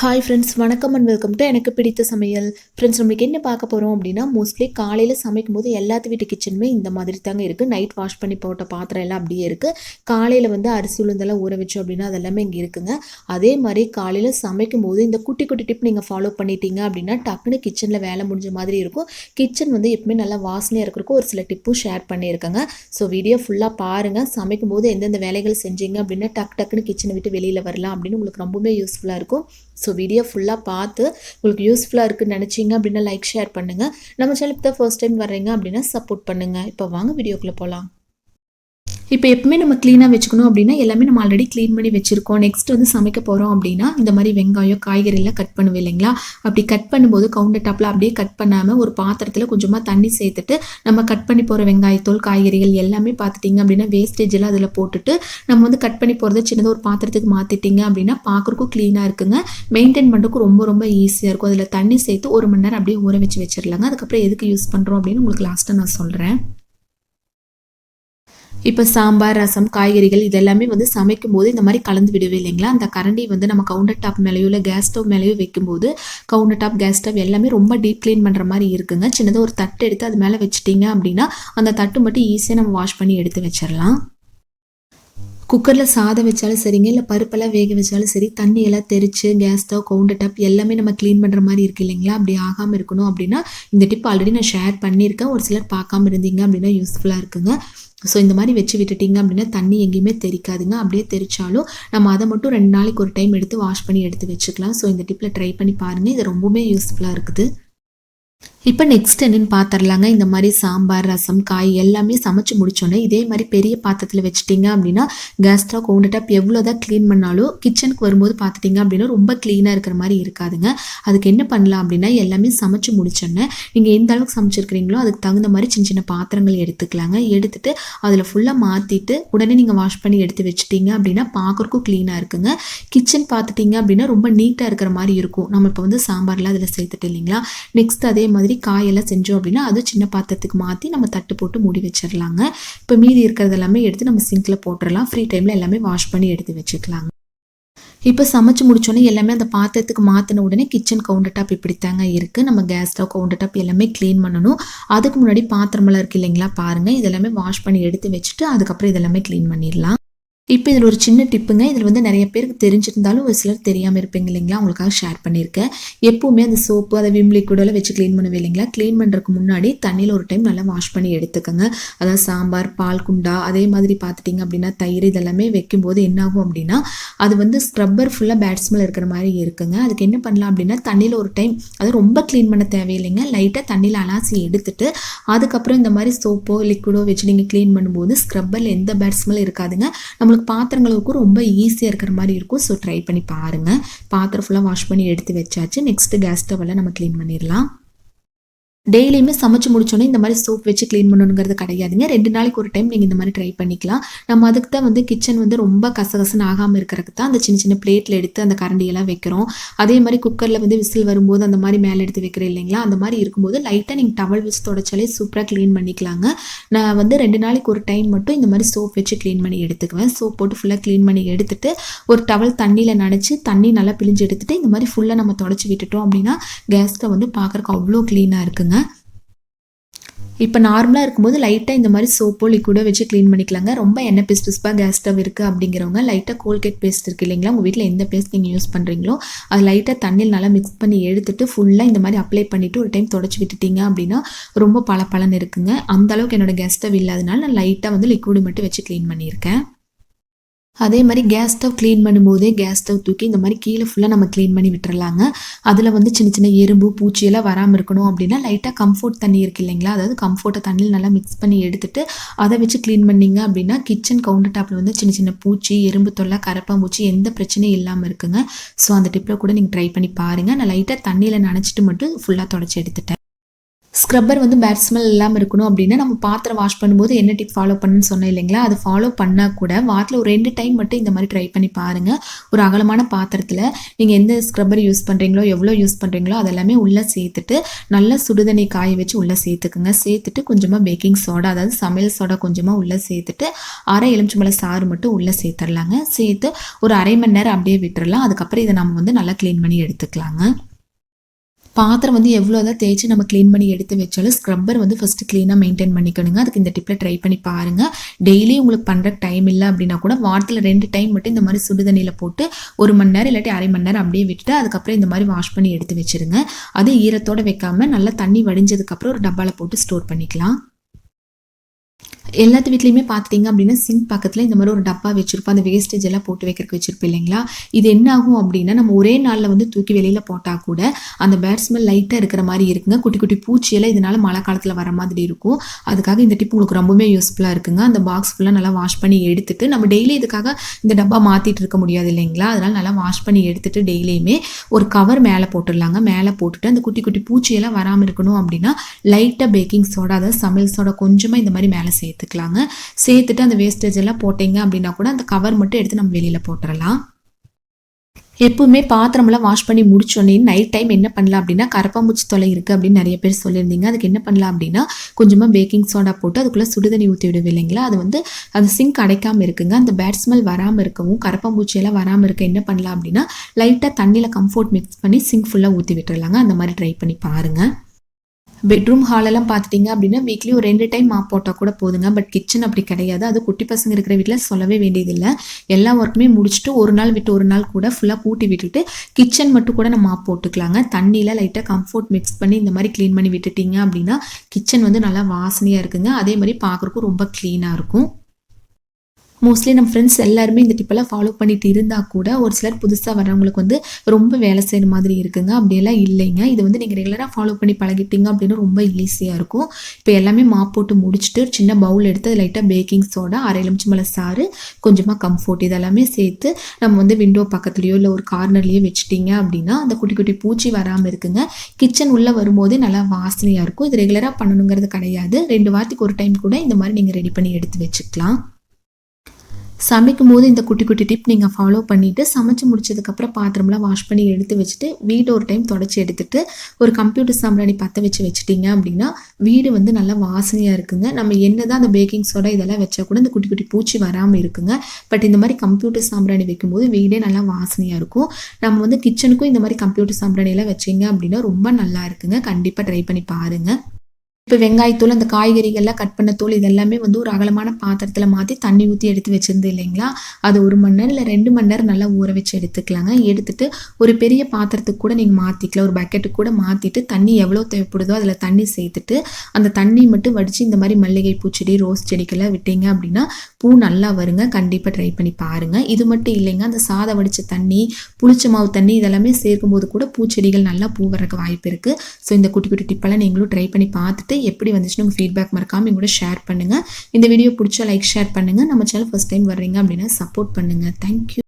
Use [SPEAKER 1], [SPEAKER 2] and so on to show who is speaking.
[SPEAKER 1] Hi friends வணக்கம் and welcome to எனக்கு பிடித்த சமையல். ஃப்ரெண்ட்ஸ் நம்மளுக்கு என்ன பார்க்க போகிறோம் அப்படின்னா மோஸ்ட்லி காலையில் சமைக்கும் போது எல்லாத்து வீட்டு கிச்சனுமே இந்த மாதிரி தாங்க இருக்குது நைட் வாஷ் பண்ணி போட்ட பாத்திரம் எல்லாம் அப்படியே இருக்குது காலையில் வந்து அரிசி உளுந்தெல்லாம் ஊற வச்சோம் அப்படின்னா அதெல்லாமே இங்கே இருக்குங்க. அதே மாதிரி காலையில் சமைக்கும் போது இந்த குட்டி குட்டி டிப் நீங்கள் ஃபாலோ பண்ணிட்டீங்க அப்படின்னா டக்குன்னு கிச்சனில் வேலை முடிஞ்ச மாதிரி இருக்கும். கிச்சன் வந்து எப்பவுமே நல்லா வாசனையாக இருக்கிறதுக்கு ஒரு சில டிப்பும் ஷேர் பண்ணியிருக்கேங்க. ஸோ வீடியோ ஃபுல்லாக பாருங்கள் சமைக்கும் போது எந்தெந்த வேலைகள் செஞ்சீங்க அப்படின்னா டக் டக்குன்னு கிச்சனை விட்டு வெளியில் வரலாம் அப்படின்னு உங்களுக்கு ரொம்பவே யூஸ்ஃபுல்லாக இருக்கும். ஸோ வீடியோ ஃபுல்லாக பார்த்து உங்களுக்கு யூஸ்ஃபுல்லாக இருக்குன்னு நினச்சிங்க அப்படின்னா லைக் ஷேர் பண்ணுங்கள் நம்ம சேனலுக்கு தான் ஃபர்ஸ்ட் டைம் வர்றீங்க அப்படின்னா சப்போர்ட் பண்ணுங்கள் இப்போ வாங்க வீடியோக்குள்ளே போகலாம் இப்போ எப்பவுமே நம்ம க்ளீனாக வச்சுக்கணும் அப்படின்னா எல்லாமே நம்ம ஆல்ரெடி க்ளீன் பண்ணி வச்சுருக்கோம். நெக்ஸ்ட் வந்து சமைக்க போகிறோம் அப்படின்னா இந்த மாதிரி வெங்காயம் காய்கறிலாம் கட் பண்ணுவோம் இல்லைங்களா? அப்படி கட் பண்ணும்போது கவுண்டர் டாப்பில் அப்படியே கட் பண்ணாமல் ஒரு பாத்திரத்தில் கொஞ்சமாக தண்ணி சேர்த்துட்டு நம்ம கட் பண்ணி போகிற வெங்காயத்தோல் காய்கறிகள் எல்லாமே பார்த்துட்டிங்க அப்படின்னா வேஸ்டேஜ் எல்லாம் அதில் போட்டுட்டு நம்ம வந்து கட் பண்ணி போகிறத சின்னதாக ஒரு பாத்திரத்துக்கு மாற்றிட்டிங்க அப்படின்னா பார்க்குறக்கும் க்ளீனாக இருக்குங்க. மெயின்டைன் பண்ணுறதுக்கு ரொம்ப ரொம்ப ஈஸியாக இருக்கும். அதில் தண்ணி சேர்த்து ஒரு மணி நேரம் அப்படியே ஊற வச்சு வச்சிடலாங்க அதுக்கப்புறம் எதுக்கு யூஸ் பண்ணுறோம் அப்படின்னு உங்களுக்கு லாஸ்ட்டாக நான் சொல்கிறேன் இப்போ சாம்பார் ரசம் காய்கறிகள் இதெல்லாமே வந்து சமைக்கும் போது இந்த மாதிரி கலந்து விடுவே இல்லைங்களா? அந்த கரண்டி வந்து நம்ம கவுண்டர் டாப் மேலேயோ இல்லை கேஸ் ஸ்டவ் மேலேயோ வைக்கும்போது கவுண்டர் டாப் கேஸ் ஸ்டவ் எல்லாமே ரொம்ப டீப் க்ளீன் பண்ணுற மாதிரி இருக்குங்க. சின்னதாக ஒரு தட்டு எடுத்து அது மேலே வச்சுட்டிங்க அப்படின்னா அந்த தட்டு மட்டும் ஈஸியாக நம்ம வாஷ் பண்ணி எடுத்து வச்சிடலாம் குக்கரில் சாதம் வச்சாலும் சரிங்க இல்லை பருப்பெல்லாம் வேக வச்சாலும் சரி தண்ணி எல்லாம் தெரிச்சு கேஸ் ஸ்டவ் கவுண்டர் டாப் எல்லாமே நம்ம க்ளீன் பண்ணுற மாதிரி இருக்கு இல்லைங்களா? அப்படி ஆகாமல் இருக்கணும் அப்படின்னா இந்த டிப் ஆல்ரெடி நான் ஷேர் பண்ணியிருக்கேன். ஒரு சிலர் பார்க்காம இருந்தீங்க அப்படின்னா யூஸ்ஃபுல்லாக இருக்குங்க. ஸோ இந்த மாதிரி வச்சு விட்டுட்டிங்க அப்படின்னா தண்ணி எங்கேயுமே தெரிக்காதுங்க அப்படியே தெரிச்சாலும் நம்ம அதை மட்டும் ரெண்டு நாளைக்கு ஒரு டைம் எடுத்து வாஷ் பண்ணி எடுத்து வச்சுக்கலாம். ஸோ இந்த டிப்பில் ட்ரை பண்ணி பாருங்கள் இது ரொம்பவுமே யூஸ்ஃபுல்லாக இருக்குது. இப்போ நெக்ஸ்ட் என்னென்னு பார்த்துடலாங்க இந்த மாதிரி சாம்பார் ரசம் காய் எல்லாமே சமைச்சு முடிச்சோன்னே இதே மாதிரி பெரிய பாத்திரத்தில் வச்சுட்டிங்க அப்படின்னா கேஸ் ஸ்டவ் கவுண்டர் டாப் எவ்வளோ தான் க்ளீன் பண்ணாலும் கிச்சனுக்கு வரும்போது பார்த்துட்டிங்க அப்படின்னா ரொம்ப க்ளீனாக இருக்கிற மாதிரி இருக்காதுங்க. அதுக்கு என்ன பண்ணலாம் அப்படின்னா எல்லாமே சமைச்சு முடிச்சோன்னே நீங்கள் எந்த அளவுக்கு சமைச்சிருக்கிறீங்களோ அதுக்கு தகுந்த மாதிரி சின்ன சின்ன பாத்திரங்கள் எடுத்துக்கலாங்க. எடுத்துட்டு அதில் ஃபுல்லாக மாற்றிட்டு உடனே நீங்கள் வாஷ் பண்ணி எடுத்து வச்சுட்டிங்க அப்படின்னா பார்க்குறக்கும் க்ளீனாக இருக்குங்க. கிச்சன் பார்த்துட்டிங்க அப்படின்னா ரொம்ப நீட்டாக இருக்கிற மாதிரி இருக்கும். நம்ம இப்போ வந்து சாம்பார்லாம் அதில் சேர்த்துட்டு இல்லைங்களா? நெக்ஸ்ட் அதே மாதிரி காயெல்லாம் செஞ்சோம் அப்படின்னா அது சின்ன பாத்திரத்துக்கு மாற்றி நம்ம தட்டு போட்டு மூடி வச்சிடலாங்க இப்போ மீதி இருக்கிறது எல்லாமே எடுத்து நம்ம சிங்கில் போட்டுடலாம் ஃப்ரீ டைமில் எல்லாமே வாஷ் பண்ணி எடுத்து வச்சுக்கலாங்க. இப்போ சமைச்சு முடிச்சோன்னே எல்லாமே அந்த பாத்திரத்துக்கு மாற்றின உடனே கிச்சன் கவுண்டர் டாப் இப்படித்தாங்க இருக்குது நம்ம கேஸ் ஸ்டவ் கவுண்டர் டாப் எல்லாமே க்ளீன் பண்ணணும். அதுக்கு முன்னாடி பாத்திரமெல்லாம் இருக்குது இல்லைங்களா? பாருங்கள் இதெல்லாமே வாஷ் பண்ணி எடுத்து வச்சுட்டு அதுக்கப்புறம் இதெல்லாமே க்ளீன் பண்ணிடலாம். இப்போ இதில் ஒரு சின்ன டிப்புங்க. இதில் வந்து நிறைய பேருக்கு தெரிஞ்சிருந்தாலும் ஒரு சிலர் தெரியாமல் இருப்பீங்க இல்லைங்களா? உங்களுக்காக ஷேர் பண்ணியிருக்கேன். எப்போவுமே அந்த சோப்பு அதை விம் லிக்விடெல்லாம் வச்சு க்ளீன் பண்ணுவே இல்லைங்களா? க்ளீன் பண்ணுறதுக்கு முன்னாடி தண்ணியில் ஒரு டைம் நல்லா வாஷ் பண்ணி எடுத்துக்கோங்க. அதாவது சாம்பார் பால் குண்டா அதே மாதிரி பார்த்துட்டிங்க அப்படின்னா தயிர் இதெல்லாமே வைக்கும்போது என்னாகும் அப்படின்னா அது வந்து ஸ்க்ரப்பர் ஃபுல்லாக பேட் ஸ்மெல் இருக்கிற மாதிரி இருக்குங்க. அதுக்கு என்ன பண்ணலாம் அப்படின்னா தண்ணியில் ஒரு டைம் அது ரொம்ப க்ளீன் பண்ண தேவையில்லைங்க. லைட்டாக தண்ணியில் அலாசி எடுத்துட்டு அதுக்கப்புறம் இந்த மாதிரி சோப்போ லிக்விடோ வச்சு நீங்கள் க்ளீன் பண்ணும்போது ஸ்க்ரப்பரில் எந்த பேட் ஸ்மெல் இருக்காதுங்க. நம்மளுக்கு பாத்திரங்களுக்கும் ரொம்ப ஈஸியாக இருக்கிற மாதிரி இருக்கும். ஸோ ட்ரை பண்ணி பாருங்கள் பாத்திரம் ஃபுல்லாக வாஷ் பண்ணி எடுத்து வச்சாச்சு. நெக்ஸ்ட்டு கேஸ் ஸ்டவ்வில் நம்ம க்ளீன் பண்ணிடலாம். டெய்லியுமே சமைச்சு முடிச்சோன்னே இந்த மாதிரி சோப் வச்சு க்ளீன் பண்ணணுங்கிறது கிடையாதுங்க. ரெண்டு நாளைக்கு ஒரு டைம் நீங்கள் இந்த மாதிரி ட்ரை பண்ணிக்கலாம். நம்ம அதுக்கு தான் வந்து கிச்சன் வந்து ரொம்ப கசகசன்னு ஆகாமல் இருக்கிறதுக்கு தான் அந்த சின்ன சின்ன பிளேட்டில் எடுத்து அந்த கரண்டியெல்லாம் வைக்கிறோம். அதே மாதிரி குக்கரில் வந்து விசில் வரும்போது அந்த மாதிரி மேலே எடுத்து வைக்கிறேன் இல்லைங்களா? அந்த மாதிரி இருக்கும்போது லைட்டாக நீங்கள் டவல் வச்சு தொடச்சாலே சூப்பராக க்ளீன் பண்ணிக்கலாங்க. நான் வந்து ரெண்டு நாளைக்கு ஒரு டைம் மட்டும் இந்த மாதிரி சோப் வச்சு க்ளீன் பண்ணி எடுத்துக்குவேன். சோப் போட்டு ஃபுல்லாக க்ளீன் பண்ணி எடுத்துட்டு ஒரு டவல் தண்ணியில் நனைச்சி தண்ணி நல்லா பிழிஞ்சு எடுத்துட்டு இந்த மாதிரி ஃபுல்லாக நம்ம தொடச்சி விட்டுட்டோம் அப்படின்னா கேஸ்ட்டை வந்து பார்க்குறக்கு அவ்வளோ க்ளீனாக இருக்குங்க. இப்போ நார்மலாக இருக்கும்போது லைட்டாக இந்த மாதிரி சோப்போ லிக்விடோ வச்சு க்ளீன் பண்ணிக்கலாங்க. ரொம்ப எண்ணெய் பிஸ் பிஸ்பாக கேஸ் ஸ்டவ் இருக்குது அப்படிங்கிறவங்க லைட்டாக கோல்கேட் பேஸ்ட் இருக்குது இல்லைங்களா? உங்கள் வீட்டில் எந்த பேஸ்ட் நீங்கள் யூஸ் பண்ணுறீங்களோ அது லைட்டாக தண்ணியில் நல்லா மிக்ஸ் பண்ணி எடுத்துட்டு ஃபுல்லாக இந்த மாதிரி அப்ளை பண்ணிவிட்டு ஒரு டைம் தொடச்சி விட்டுட்டீங்க அப்படின்னா ரொம்ப பல பலன் இருக்குங்க. அந்தளவுக்கு என்னோடய என்னோட கேஸ் ஸ்டவ் இல்லாதனால நான் லைட்டாக வந்து லிக்விடு மட்டும் வச்சு க்ளீன் பண்ணியிருக்கேன். அதே மாதிரி கேஸ் ஸ்டவ் க்ளீன் பண்ணும்போதே கேஸ் ஸ்டவ் தூக்கி இந்த மாதிரி கீழே ஃபுல்லாக நம்ம க்ளீன் பண்ணி விட்டுறலாங்க. அதில் வந்து சின்ன சின்ன எறும்பு பூச்சியெல்லாம் வராமல் இருக்கணும் அப்படின்னா லைட்டாக கம்ஃபோர்ட் தண்ணி இருக்கு இல்லைங்களா? அதாவது கம்ஃபோர்ட்டை தண்ணியில் நல்லா மிக்ஸ் பண்ணி எடுத்துட்டு அதை வச்சு க்ளீன் பண்ணிங்க அப்படின்னா கிச்சன் கவுண்டர் டாப்பில் வந்து சின்ன சின்ன பூச்சி எறும்பு தொல்லை கரப்பாம்பூச்சி எந்த பிரச்சனையும் இல்லாமல் இருக்குங்க. ஸோ அந்த டிப்பில் கூட நீங்கள் ட்ரை பண்ணி பாருங்கள் நான் லைட்டாக தண்ணியில் நனைச்சிட்டு மட்டும் ஃபுல்லாக தொடச்சி எடுத்துட்டேன். ஸ்க்ரப்பர் வந்து பேட் ஸ்மெல் இல்லாமல் இருக்கணும் அப்படின்னா நம்ம பாத்திரம் வாஷ் பண்ணும்போது என்ன டிப் ஃபாலோ பண்ணுன்னு சொன்னேன் இல்லைங்களா? அது ஃபாலோ பண்ணால் கூட வாரத்தில் ஒரு ரெண்டு டைம் மட்டும் இந்த மாதிரி ட்ரை பண்ணி பாருங்கள் ஒரு அகலமான பாத்திரத்தில் நீங்கள் எந்த ஸ்க்ரப்பர் யூஸ் பண்ணுறீங்களோ எவ்வளோ யூஸ் பண்ணுறீங்களோ அதெல்லாமே உள்ளே சேர்த்துட்டு நல்லா சுடுதண்ணி காய வச்சு உள்ளே சேர்த்துக்குங்க. சேர்த்துட்டு கொஞ்சமாக பேக்கிங் சோடா அதாவது சமையல் சோடா கொஞ்சமாக உள்ளே சேர்த்துட்டு அரை எலுமிச்சம்பழ சாறு மட்டும் உள்ளே சேர்த்துடலாங்க. சேர்த்து ஒரு அரை மணி நேரம் அப்படியே விட்டுறலாம். அதுக்கப்புறம் இதை நம்ம வந்து நல்லா க்ளீன் பண்ணி எடுத்துக்கலாங்க. பாத்திரம் வந்து எவ்வளோ தான் தேய்ச்சி நம்ம க்ளீன் பண்ணி எடுத்து வச்சாலும் ஸ்க்ரப்பர் வந்து ஃபஸ்ட்டு க்ளீனாக மெயின்டைன் பண்ணிக்கணுங்க. அதுக்கு இந்த டிப்பில் ட்ரை பண்ணி பாருங்கள் டெய்லி உங்களுக்கு பண்ணுற டைம் இல்லை அப்படின்னா கூட வாரத்தில் ரெண்டு டைம் மட்டும் இந்த மாதிரி சுடுதண்ணியில் போட்டு ஒரு மணி நேரம் இல்லாட்டி அரை மணி நேரம் அப்படியே விட்டுட்டு அதுக்கப்புறம் இந்த மாதிரி வாஷ் பண்ணி எடுத்து வச்சுருங்க. அது ஈரத்தோடு வைக்காமல் நல்லா தண்ணி வடிஞ்சதுக்கப்புறம் ஒரு டப்பாவில் போட்டு ஸ்டோர் பண்ணிக்கலாம். எல்லாத்து வீட்லேயுமே பார்த்துட்டிங்க அப்படின்னா சிங்க் பக்கத்தில் இந்த மாதிரி ஒரு டப்பா வச்சுருப்போம். அந்த வேஸ்டேஜ் எல்லாம் போட்டு வைக்கிறதுக்கு வச்சுருப்போம் இல்லைங்களா? இது என்ன ஆகும் அப்படின்னா நம்ம ஒரே நாளில் வந்து தூக்கி வெளியில் போட்டால் கூட அந்த பேட் ஸ்மெல் லைட்டாக இருக்கிற மாதிரி இருக்குங்க. குட்டி குட்டி பூச்சியெல்லாம் இதனால் மழை காலத்தில் வர மாதிரி இருக்கும். அதுக்காக இந்த டிப் உங்களுக்கு ரொம்பவே யூஸ்ஃபுல்லாக இருக்குங்க. அந்த பாக்ஸ் ஃபுல்லாக நல்லா வாஷ் பண்ணி எடுத்துட்டு நம்ம டெய்லி இதுக்காக இந்த டப்பா மாற்றிட்டு இருக்க முடியாது இல்லைங்களா? அதனால் நல்லா வாஷ் பண்ணி எடுத்துட்டு டெய்லியுமே ஒரு கவர் மேலே போட்டுடலாங்க. மேலே போட்டுட்டு அந்த குட்டி குட்டி பூச்சியெல்லாம் வராமல் இருக்கணும் அப்படின்னா லைட்டாக பேக்கிங் சோடா அதாவது சமையல் சோடா கொஞ்சமாக இந்த மாதிரி மேலே சேர்த்து சேர்த்துக்கலாங்க சேர்த்துட்டு அந்த வேஸ்டேஜ் எல்லாம் போட்டிங்க அப்படின்னா கூட அந்த கவர் மட்டும் எடுத்து நம்ம வெளியில் போட்டுடலாம் எப்பவுமே பாத்திரமெல்லாம் வாஷ் பண்ணி முடிச்சோடனே நைட் டைம் என்ன பண்ணலாம் அப்படின்னா கரப்பாம்பூச்சி தொலை இருக்குது அப்படின்னு நிறைய பேர் சொல்லியிருந்தீங்க. அதுக்கு என்ன பண்ணலாம் அப்படின்னா கொஞ்சமாக பேக்கிங் சோடா போட்டு அதுக்குள்ளே சுடுதண்ணி ஊற்றி விடுவோம் இல்லைங்களா? அது வந்து அந்த சிங்க் அடைக்காமல் இருக்குங்க. அந்த பேட் ஸ்மெல் வராமல் இருக்கவும் கரப்பாம்பூச்சியெல்லாம் வராமல் இருக்க என்ன பண்ணலாம் அப்படின்னா லைட்டாக தண்ணியில் கம்ஃபோர்ட் மிக்ஸ் பண்ணி சிங்க் ஃபுல்லாக ஊற்றி விட்டுறலாங்க. அந்த மாதிரி ட்ரை பண்ணி பாருங்கள் பெட்ரூம் ஹாலெல்லாம் பார்த்துட்டிங்க அப்படின்னா வீக்லி ஒரு ரெண்டு டைம் மாப் போட்டால் கூட போதுங்க. பட் கிச்சன் அப்படி கிடையாது. அது குட்டி பசங்க இருக்கிற வீட்டில் சொல்லவே வேண்டியதில்லை. எல்லா ஒர்க்குமே முடிச்சுட்டு ஒரு நாள் விட்டு ஒரு நாள் கூட ஃபுல்லாக பூட்டி விட்டுட்டு கிச்சன் மட்டும் கூட நம்ம மாப் போட்டுக்கலாங்க. தண்ணியில் லைட்டாக கம்ஃபோர்ட் மிக்ஸ் பண்ணி இந்த மாதிரி க்ளீன் பண்ணி விட்டுட்டிங்க அப்படின்னா கிச்சன் வந்து நல்லா வாசனையாக இருக்குங்க. அதே மாதிரி பார்க்குறக்கும் ரொம்ப க்ளீனாக இருக்கும். மோஸ்ட்லி நம்ம ஃப்ரெண்ட்ஸ் எல்லாருமே இந்த டிப்பெல்லாம் ஃபாலோ பண்ணிட்டு இருந்தால் கூட ஒரு சிலர் புதுசாக வர்றவங்களுக்கு வந்து ரொம்ப வேலை செய்கிற மாதிரி இருக்குங்க. அப்படியெல்லாம் இல்லைங்க. இது வந்து நீங்கள் ரெகுலராக ஃபாலோ பண்ணி பழகிட்டீங்க அப்படின்னு ரொம்ப ஈஸியாக இருக்கும். இப்போ எல்லாமே மாப் போட்டு முடிச்சுட்டு சின்ன பவுல் எடுத்து லைட்டாக பேக்கிங் சோடா அரை மலை சாறு கொஞ்சமாக கம்ஃபோர்ட் இதெல்லாமே சேர்த்து நம்ம வந்து விண்டோ பக்கத்துலேயோ இல்லை ஒரு கார்னர்லேயோ வச்சுட்டிங்க அப்படின்னா அந்த குட்டி குட்டி பூச்சி வராமல் இருக்குங்க. கிச்சன் உள்ளே வரும்போதே நல்லா வாசனையாக இருக்கும். இது ரெகுலராக பண்ணணுங்கிறது கிடையாது. ரெண்டு வாரத்துக்கு ஒரு டைம் கூட இந்த மாதிரி நீங்கள் ரெடி பண்ணி எடுத்து வச்சுக்கலாம். சமைக்கும் போது இந்த குட்டி குட்டி டிப் நீங்கள் ஃபாலோ பண்ணிவிட்டு சமைச்சு முடிச்சதுக்கப்புறம் பாத்திரம்லாம் வாஷ் பண்ணி எடுத்து வச்சுட்டு வீடு ஒரு டைம் தொடச்சி எடுத்துகிட்டு ஒரு கம்ப்யூட்டர் சாம்பிராணி பற்ற வச்சு வச்சுட்டிங்க அப்படின்னா வீடு வந்து நல்லா வாசனையாக இருக்குங்க. நம்ம என்ன தான் அந்த பேக்கிங் சோடா இதெல்லாம் வச்சா கூட இந்த குட்டி குட்டி பூச்சி வராமல் இருக்குங்க. பட் இந்த மாதிரி கம்ப்யூட்டர் சாம்பிராணி வைக்கும்போது வீடே நல்லா வாசனையாக இருக்கும். நம்ம வந்து கிச்சனுக்கும் இந்த மாதிரி கம்ப்யூட்டர் சாம்பிராணியெல்லாம் வச்சிங்க அப்படின்னா ரொம்ப நல்லா இருக்குங்க. கண்டிப்பாக ட்ரை பண்ணி பாருங்கள் இப்போ வெங்காயத்தூள் அந்த காய்கறிகள்லாம் கட் பண்ண தூள் இதெல்லாமே வந்து ஒரு அகலமான பாத்திரத்தில் மாற்றி தண்ணி ஊற்றி எடுத்து வச்சுருந்து இல்லைங்களா? அது ஒரு மணி நேரம் இல்லை ரெண்டு மணி நேரம் நல்லா ஊற வச்சு எடுத்துக்கலாங்க. எடுத்துட்டு ஒரு பெரிய பாத்திரத்துக்கு கூட நீங்கள் மாற்றிக்கலாம் ஒரு பக்கெட்டு கூட மாற்றிட்டு தண்ணி எவ்வளோ தேவைப்படுதோ அதில் தண்ணி சேர்த்துட்டு அந்த தண்ணி மட்டும் வடித்து இந்த மாதிரி மல்லிகை பூச்செடி ரோஸ் செடிக்கெல்லாம் விட்டீங்க அப்படின்னா பூ நல்லா வருங்க. கண்டிப்பாக ட்ரை பண்ணி பாருங்கள் இது மட்டும் இல்லைங்க. அந்த சாதம் வடித்த தண்ணி புளிச்ச மாவு தண்ணி இதெல்லாமே சேர்க்கும்போது கூட பூச்செடிகள் நல்லா பூ வரக்கு வாய்ப்பு இருக்குது ஸோ இந்த குட்டி குட்டி டிப்பெல்லாம் நீங்களும் ட்ரை பண்ணி பார்த்துட்டு எப்படி வந்துச்சுன்னு உங்கள் ஃபீட்பேக் மறக்காமல் எங்கூட ஷேர் பண்ணுங்கள் இந்த வீடியோ பிடிச்சா லைக் ஷேர் பண்ணுங்கள் நம்ம சேனல் ஃபஸ்ட் டைம் வர்றீங்க அப்படின்னா சப்போர்ட் பண்ணுங்கள் தேங்க்யூ